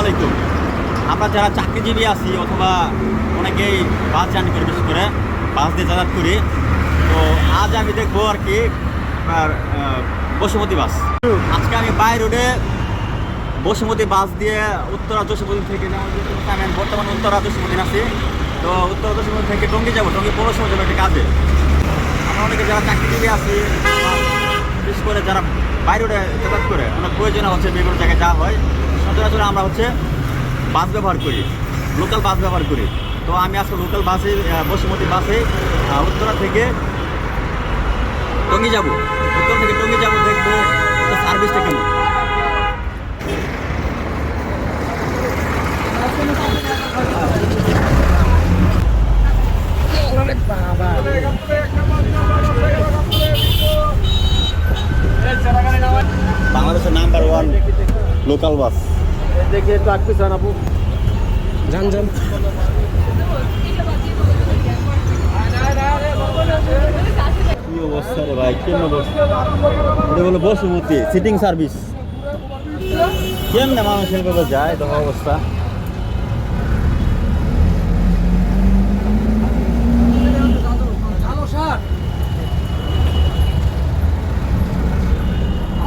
আলাইকুম। আমরা যারা চাকরিজীবী আছি অথবা অনেকেই বাস জার্নি করি, বিশেষ করে বাস দিয়ে যাতায়াত করি, তো আজ আমি দেখব আর কি বসুমতী বাস। আজকে আমি বাই রোডে বসুমতী বাস দিয়ে উত্তরা যশোমতি থেকে আমি বর্তমানে উত্তরা যশোমতি আছি, তো উত্তরা যশোমতি থেকে টঙ্গি যাব, টঙ্গি পৌরসভা যাব একটা কাজে। আমরা অনেকে যারা চাকরিজীবী আছি, বিশেষ করে যারা বাইরে যাতায়াত করে, অনেক প্রয়োজনে হচ্ছে বিভিন্ন জায়গায় যাওয়া হয়। সচরাচর আমরা হচ্ছে বাস ব্যবহার করি লোকাল বাস ব্যবহার করি। তো আমি আজকে লোকাল বাসে বসুমতী বাসে উত্তরা থেকে টঙ্গি যাব। উত্তরা থেকে টঙ্গি যাব, দেখব সার্ভিসটা কেমন। বাংলাদেশের নাম্বার ওয়ান লোকাল বাস। দেখে একটু আগ পিছান আপু? যান যান। কি অবস্থা রে ভাই? কেমন অবস্থা? এটা হলো বসুমতী সিটিং সার্ভিস কেমনে মানুষ এভাবে যায় দেখা অবস্থা?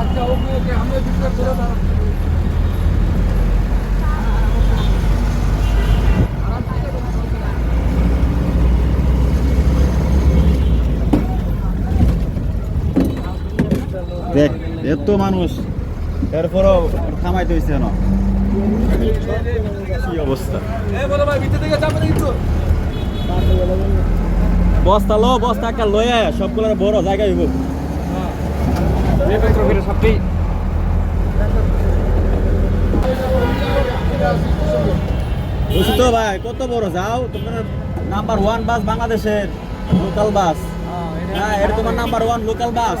আচ্ছা ওকে ওকে আমরা দেখ এত মানুষ। এরপরও থামাইতে হয়েছে না কি অবস্থা? বস্তা লো বস্তা একটা লয়ে সবগুলোর বড় জায়গা হইব। নির্বাচন করে সবটি বুঝছি তো ভাই কত বড়? যাও তোমার নাম্বার ওয়ান বাস বাংলাদেশের লোকাল বাস হ্যাঁ এটা তোমার নাম্বার ওয়ান লোকাল বাস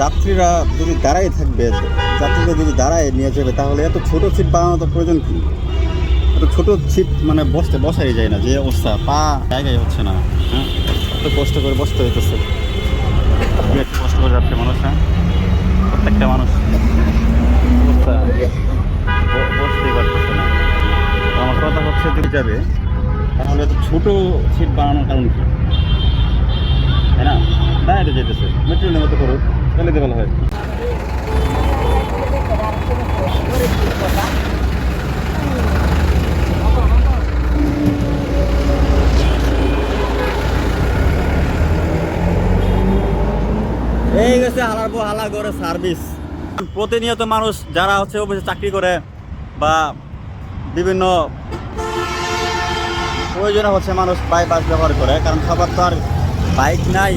যাত্রীরা যদি দাঁড়াই থাকবে, যাত্রীরা যদি দাঁড়ায় নিয়ে যাবে, তাহলে এত ছোট সিট বানানো তো প্রয়োজন কি? এত ছোট সিট মানে বসতে, বসাই যায় না, যে অবস্থা, পা জায়গায় হচ্ছে না হ্যাঁ? এত কষ্ট করে বসতে হইতেছে। কষ্ট করে যাচ্ছে মানুষ হ্যাঁ? প্রত্যেকটা মানুষ অবস্থা বসতেই পারতেছে না। আমার কথা হচ্ছে যদি যাবে, তাহলে এত ছোট সিট বানানোর কারণ কি? তাই না? দাঁড়াতে যেতেছে মেট্রো রেলের মতো করুক। তো ভালো হয়। এই গেছে হালার পর হালা সার্ভিস প্রতিনিয়ত মানুষ যারা হচ্ছে অফিসে চাকরি করে বা বিভিন্ন প্রয়োজনে হচ্ছে মানুষ বাই বাস ব্যবহার করে, কারণ সবার তো আর বাইক নাই।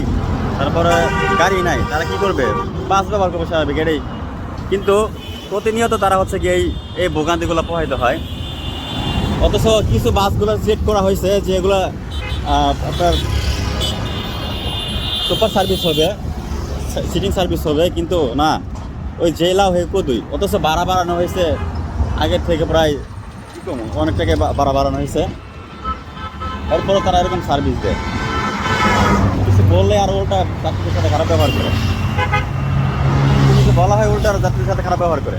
তারপরে গাড়ি নাই তারা কি করবে? বাস ব্যবহার করবে স্বাভাবিক এটাই। কিন্তু প্রতিনিয়ত তারা হচ্ছে কি এই ভোগান্তিগুলো প্রভাবিত হয়। অথচ কিছু বাসগুলো সিলেক্ট করা হয়েছে যে এগুলো আহ, আপনার সুপার সার্ভিস হবে সিটিং সার্ভিস হবে কিন্তু না ওই জেলা হয়ে কদুই অথচ ভাড়া বাড়ানো হয়েছে আগের থেকে প্রায় কি কম? অনেক টাকা ভাড়া বাড়ানো হয়েছে। এরপরও তারা এরকম সার্ভিস দেয়। বললে আর উল্টা যাত্রীদের সাথে খারাপ ব্যবহার করে। বলা হয় উল্টা আর যাত্রীর সাথে খারাপ ব্যবহার করে।